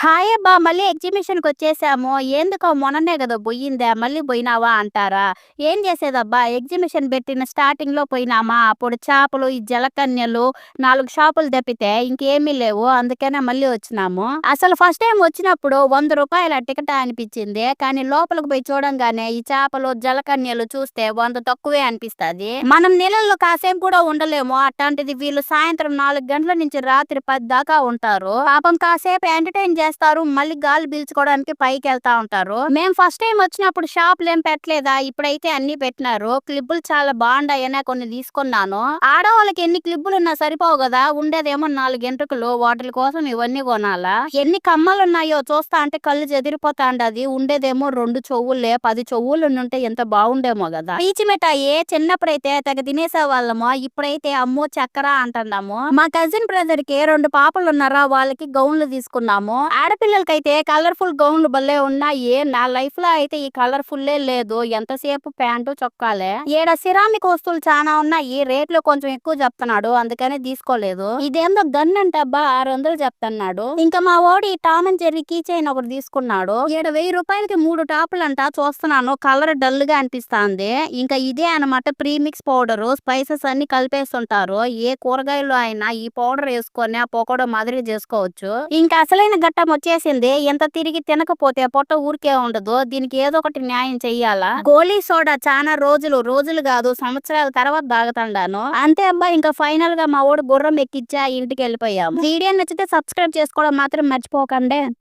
Hi అబ్బా! మళ్ళీ ఎగ్జిబిషన్కి వచ్చేసాము. ఎందుకో మొన్ననే కదా పోయిందే మళ్ళీ పోయినావా అంటారా? ఏం చేసేదబ్బా? ఎగ్జిబిషన్ పెట్టిన స్టార్టింగ్లో పోయినామా? అప్పుడు చేపలు ఈ జలకన్యలు నాలుగు షాపులు తప్పితే ఇంకేమీ లేవు. అందుకనే మళ్ళీ వచ్చినాము. అసలు ఫస్ట్ టైం వచ్చినప్పుడు వంద రూపాయల టికెట్ అనిపించింది. కానీ లోపలికి పోయి చూడంగానే ఈ చేపలు జలకన్యలు చూస్తే వంద తక్కువే అనిపిస్తది. మనం నీళ్ళల్లో కాసేపు కూడా ఉండలేము. అట్లాంటిది వీళ్ళు సాయంత్రం నాలుగు గంటల నుంచి రాత్రి పది దాకా ఉంటారు. పాపం కాసేపు ఎంటర్టైన్ చేస్తారు మళ్ళీ గాలి పీల్చుకోవడానికి పైకి వెళ్తా ఉంటారు. మేము ఫస్ట్ టైం వచ్చినప్పుడు షాపులు ఏం పెట్టలేదా? ఇప్పుడైతే అన్ని పెట్టినారు. క్లిప్పులు చాలా బాగుండాయనే కొన్ని తీసుకున్నాను. ఆడవాళ్ళకి ఎన్ని క్లిప్పులు ఉన్నా సరిపోవు కదా? ఉండేదేమో నాలుగు ఎంట్రుకలు వాటి కోసం ఇవన్నీ కొనాలా? ఎన్ని కమ్మలు ఉన్నాయో చూస్తా అంటే కళ్ళు చెదిరిపోతాండది ఉండేదేమో రెండు చెవులే పది చెవులు ఉంటే ఎంత బాగుండేమో కదా? పీచి మిఠాయి చిన్నప్పుడైతే తెగ తినేసే వాళ్ళము ఇప్పుడైతే అమ్మో చక్కర అంటున్నాము. మా కజిన్ బ్రదర్కి రెండు పాపలు ఉన్నారా? వాళ్ళకి గౌన్లు తీసుకున్నాము. ఆడపిల్లలకైతే కలర్ఫుల్ గౌన్లు భలే ఉన్నాయి. నా లైఫ్లో అయితే ఈ కలర్ఫుల్ లేదు. ఎంతసేపు ప్యాంటు చొక్కాలే? ఈడ సిరామిక్ వస్తువులు చాలా ఉన్నాయి. రేట్లు కొంచెం ఎక్కువ చెప్తున్నాడు. అందుకని తీసుకోలేదు. ఇదేందో గన్ అంటే అబ్బా ఆరు వందలు చెప్తున్నాడు. ఇంకా మా ఓడి Tom and Jerry key chain ఒకటి తీసుకున్నాడు. ఈడ వెయ్యి రూపాయలకి మూడు టాపులు అంట చూస్తున్నాను. కలర్ డల్గా అనిపిస్తాంది. ఇంకా ఇదే అన్నమాట ప్రీమిక్స్ పౌడర్. స్పైసెస్ అన్ని కలిపేస్తుంటారు. ఏ కూరగాయలు అయినా ఈ పౌడర్ వేసుకొని ఆ పకోడా మాదిరి చేసుకోవచ్చు. ఇంకా అసలైన గట్ట వచ్చేసింది. ఎంత తిరిగి తినకపోతే పొట్ట ఊరికే ఉండదు. దీనికి ఏదో ఒకటి న్యాయం చెయ్యాలా? గోలీ సోడా చాలా రోజులు రోజులు కాదు సంవత్సరాల తర్వాత తాగుతాండాను. అంతే అబ్బా ఇంకా ఫైనల్గా మా ఓడి గుర్రం ఎక్కిచ్చా ఇంటికి వెళ్ళిపోయాం వీడియో నచ్చితే సబ్స్క్రైబ్ చేసుకోవడం మాత్రం మర్చిపోకండి.